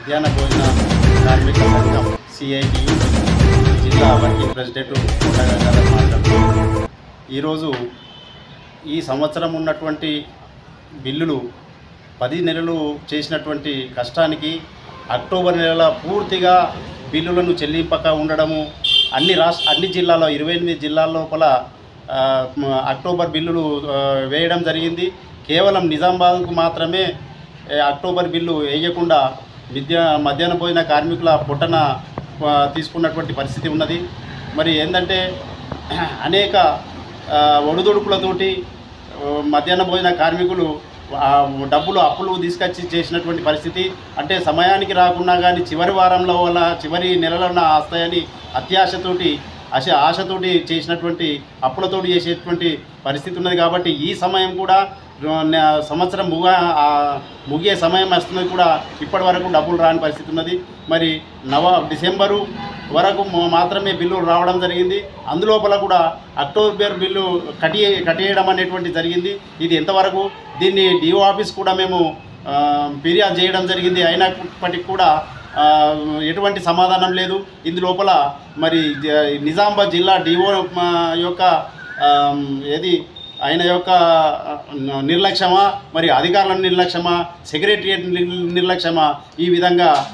మధ్యాహ్న భోజన కార్మిక సంఘం సిఐటి జిల్లా వర్కింగ్ ప్రెసిడెంట్ కొండగంగాధర్ మాట్లాడుతున్నాను ఈరోజు ఈ సంవత్సరం ఉన్నటువంటి బిల్లులు పది నెలలు చేసినటువంటి కష్టానికి అక్టోబర్ నెల పూర్తిగా బిల్లులను చెల్లింపక ఉండడము అన్ని రాష్ట్ర అన్ని జిల్లాల్లో ఇరవై ఎనిమిది జిల్లాల లోపల అక్టోబర్ బిల్లులు వేయడం జరిగింది. కేవలం నిజామాబాద్కు మాత్రమే అక్టోబర్ బిల్లు వేయకుండా విద్య మధ్యాహ్న భోజన కార్మికుల పుట్టన తీసుకున్నటువంటి పరిస్థితి ఉన్నది. మరి ఏంటంటే అనేక ఆ, ఒడిదుడుకులతోటి మధ్యాహ్న భోజన కార్మికులు డబ్బులు అప్పులు తీసుకొచ్చి చేసినటువంటి పరిస్థితి. అంటే సమయానికి రాకున్నా కానీ చివరి వారంలో వల్ల చివరి నెలలన్న వస్తాయని అత్యాశతోటి ఆశ ఆశతోటి చేసినటువంటి అప్పులతోటి చేసేటువంటి పరిస్థితి ఉన్నది కాబట్టి ఈ సమయం కూడా సంవత్సరం ముగా ఆ, ముగియే సమయం వస్తున్నది కూడా ఇప్పటి వరకు డబ్బులు రాని పరిస్థితి ఉన్నది. మరి నవ డిసెంబరు వరకు మాత్రమే బిల్లులు రావడం జరిగింది. అందులోపల కూడా అక్టోబర్ బిల్లు కటి కట్టేయడం అనేటువంటి జరిగింది. ఇది ఎంతవరకు? దీన్ని డిఓ ఆఫీస్ కూడా మేము ఫిర్యాదు చేయడం జరిగింది. అయినప్పటికీ కూడా ఎటువంటి సమాధానం లేదు. ఇందులోపల మరి నిజామాబాద్ జిల్లా డిఓ యొక్క ఏది ఆయన యొక్క నిర్లక్ష్యమా మరి అధికారుల నిర్లక్ష్యమా సెక్రటరియట్ నిర్లక్ష్యమా ఈ విధంగా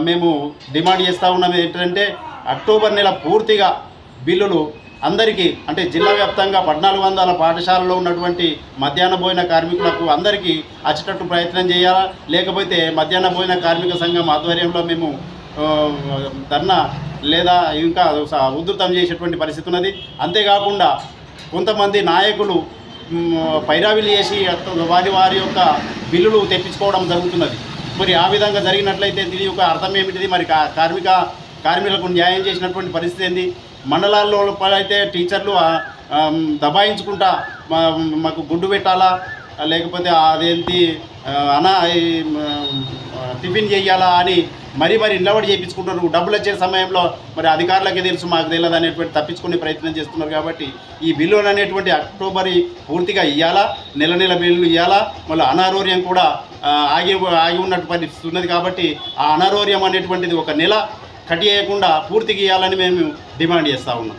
మేము డిమాండ్ చేస్తూ ఉన్నది ఏంటంటే అక్టోబర్ నెల పూర్తిగా బిల్లులు అందరికీ అంటే జిల్లా వ్యాప్తంగా పద్నాలుగు వందల పాఠశాలలో ఉన్నటువంటి మధ్యాహ్న భోజన కార్మికులకు అందరికీ అచ్చేటట్టు ప్రయత్నం చేయాలా? లేకపోతే మధ్యాహ్న భోజన కార్మిక సంఘం ఆధ్వర్యంలో మేము ధర్నా లేదా ఇంకా స- ఉధృతం చేసేటువంటి పరిస్థితి ఉన్నది. అంతేకాకుండా కొంతమంది నాయకులు పైరావిలు చేసి వారి వారి యొక్క బిల్లులు తెప్పించుకోవడం జరుగుతున్నది. మరి ఆ విధంగా జరిగినట్లయితే దీని యొక్క అర్థం ఏమిటిది? మరి కార్మిక కార్మికులకు న్యాయం చేసినటువంటి పరిస్థితి ఏంది? మండలాల్లో అయితే టీచర్లు దబాయించుకుంటా మాకు గుడ్డు పెట్టాలా? లేకపోతే అదేంటి అనా టిఫిన్ చేయాలా అని మరీ మరి నిలబడి చేయించుకుంటున్నారు డబ్బులు వచ్చే సమయంలో మరి అధికారులకే తెలుసు మాకు తెలియదు అనేటువంటి తప్పించుకునే ప్రయత్నం చేస్తున్నారు కాబట్టి ఈ బిల్లులు అనేటువంటి అక్టోబర్ పూర్తిగా ఇవ్వాలా నెల నెల బిల్లులు ఇవ్వాలా మళ్ళీ అనారోగ్యం కూడా ఆగి ఆగి ఉన్నటువంటి పరిస్థితి ఉన్నది కాబట్టి ఆ అనారోగ్యం అనేటువంటిది ఒక నెల కట్ చేయకుండా పూర్తి గీయాలని మేము డిమాండ్ చేస్తూ ఉన్నాం.